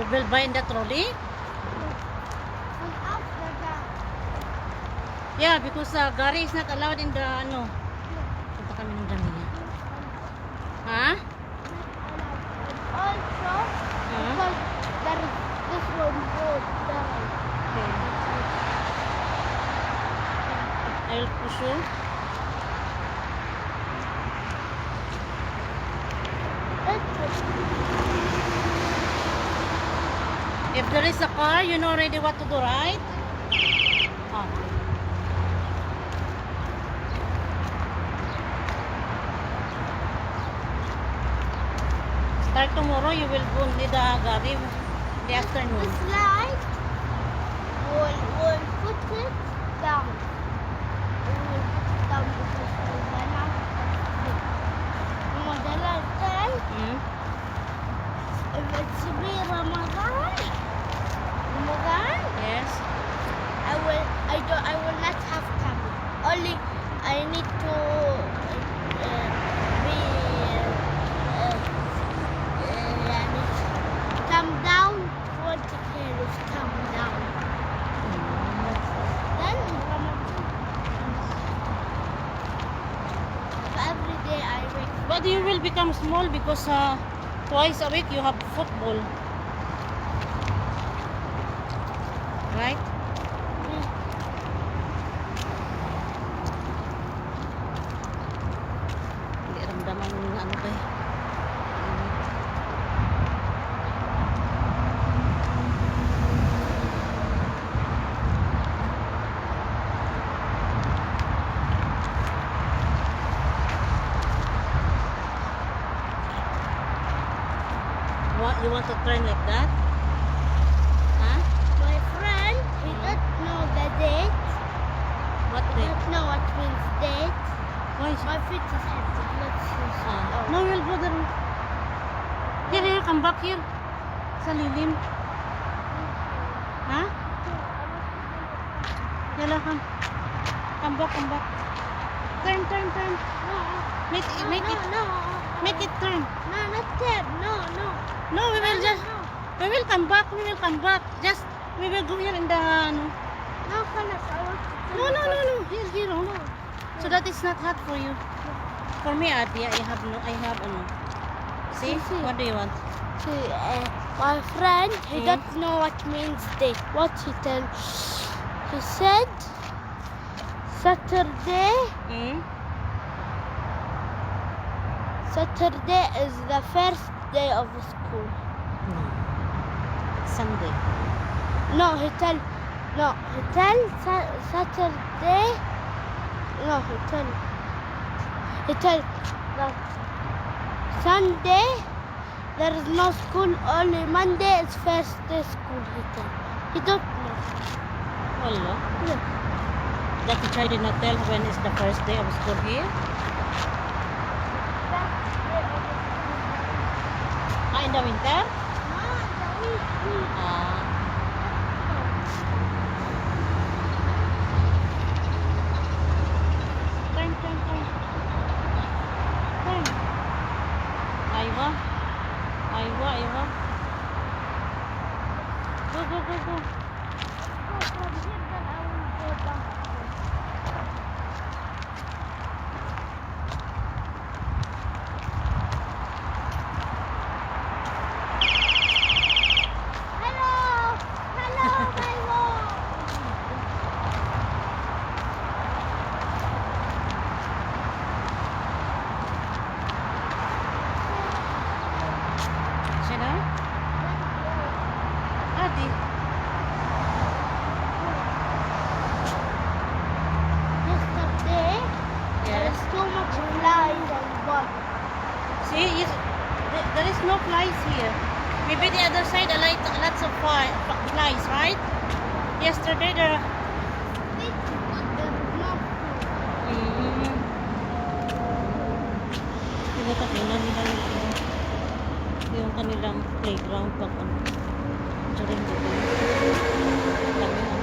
You will buy in the trolley? Yeah, because uh, Gary is not allowed in the ano. Punta kami ng Damiya. Ha? also Huh? because there is this one road there. Okay. I'll push you. There is a car, you know already what to do, right? Oh. Start tomorrow, you will go need the in the afternoon. The slide will will put it down. We will put it down become small because uh, twice a week you have football. You want to turn like that? Huh? My friend, he don't know the date. What He the? don't know what means date. Why? My feet is heavy. Let's see. Ah. No, we'll go there. Here, here, come back here. Sa lilim. Ha? Yala, come. Come back, come back. Turn, turn, turn. No, Make it, make no, it, no, make it turn. no, not there. No, no. No, we will No, just, no, we will come back, we will come back. Just, we will go here in the, ano. no, I want No, no, no, no. Here, here, oh. So that is not hot for you. For me, Ate, I have no, I have, no. See? See, see. What do you want? See, uh, my friend, he Hmm? don't know what means date. What he tell? He said Saturday. Hmm? Saturday is the first day of school. No. Sunday. No, he tell. No, he tell sa- Saturday. No, he tell. He tell that Sunday there is no school. Only Monday is first day school. He tell. He don't know. Wala. Yeah. The teacher did not tell when is the first day of school here. Ah, in the winter? Ah. outside a light, lots of fire, flies, right? Yesterday the... Diba tingnan nila yung, yung kanilang playground pag ano, during the day. Dami na.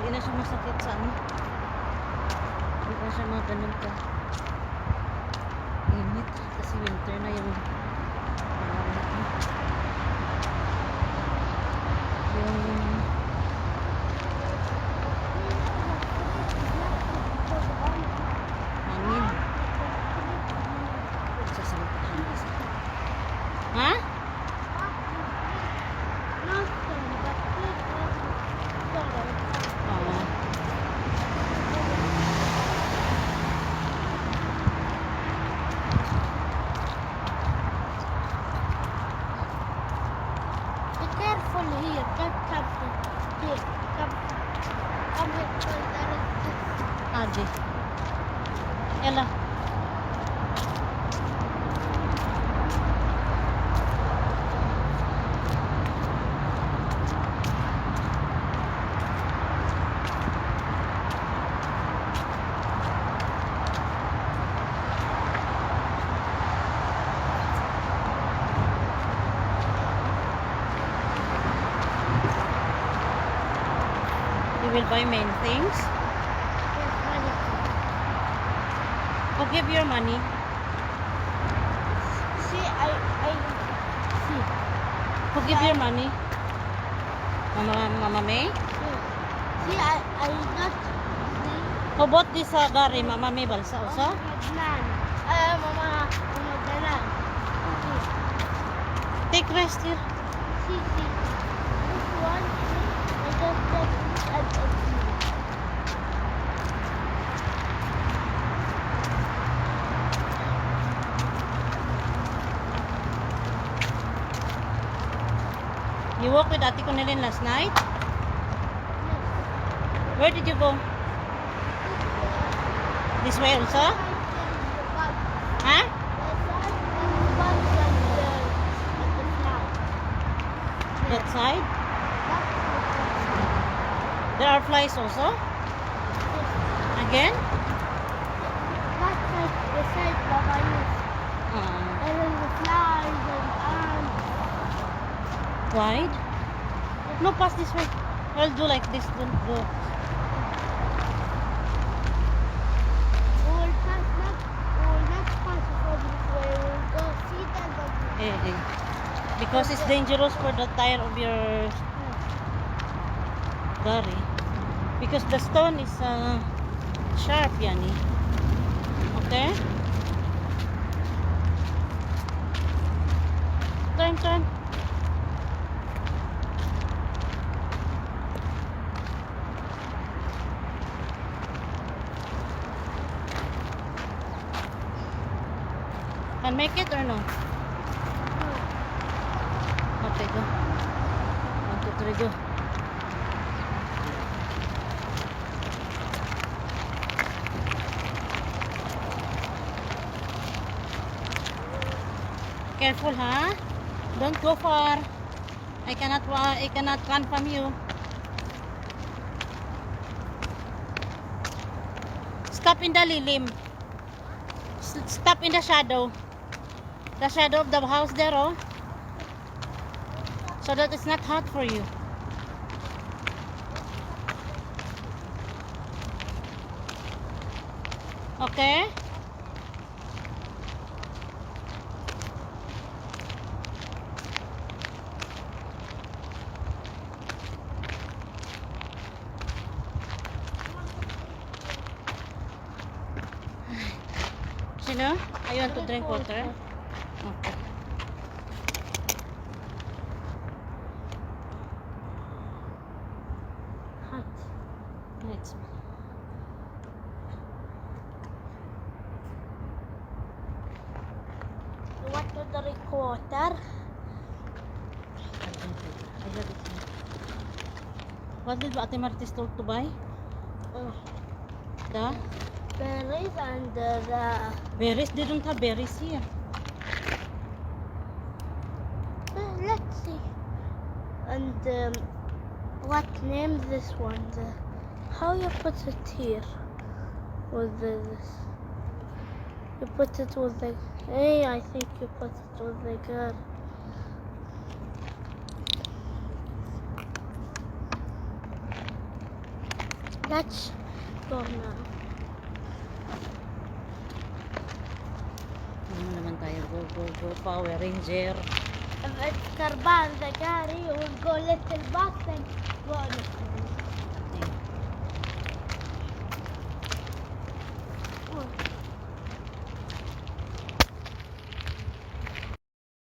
Hindi na siya masakit sa ano sa mga ganun ka. Will buy main things. Who give your money? See, I, I, see. Who give your money? Mama, Mama May? See, I, I not see. Who bought this uh, gari? Mama May balsa? Mama Adnan. Uh, Mama, Mama Danan. See, Take rest here. see, see. This one, You walk with Ate Cornelin last night? Where did you go? This way also? Huh? That side? There are flies also? Again? Uh, And then the flies and ants. wide? No, pass this way. I'll do like this. Don't go. Eh, eh. Because it's dangerous for the tire of your gari. Because the stone is uh, sharp, yani. Okay? Turn, turn. Can make it or no? Okay, go. One, two, three, go. Careful, huh? Don't go far. I cannot I cannot run from you. Stop in the lilim. Stop in the shadow. The shadow of the house there, oh. So that it's not hot for you. Okay? Sino? I want to drink water. Okay. Let's What to drink water? What did Ate Martis told to buy? Uh, The berries and the berries. They don't have berries here. Uh, let's see. And um, what name this one? The, how you put it here? With the, this? You put it with the. Hey, I think you put it with the girl. Let's go now. Go Power Ranger. الكربان ذكاري والجولة الباطن وأنا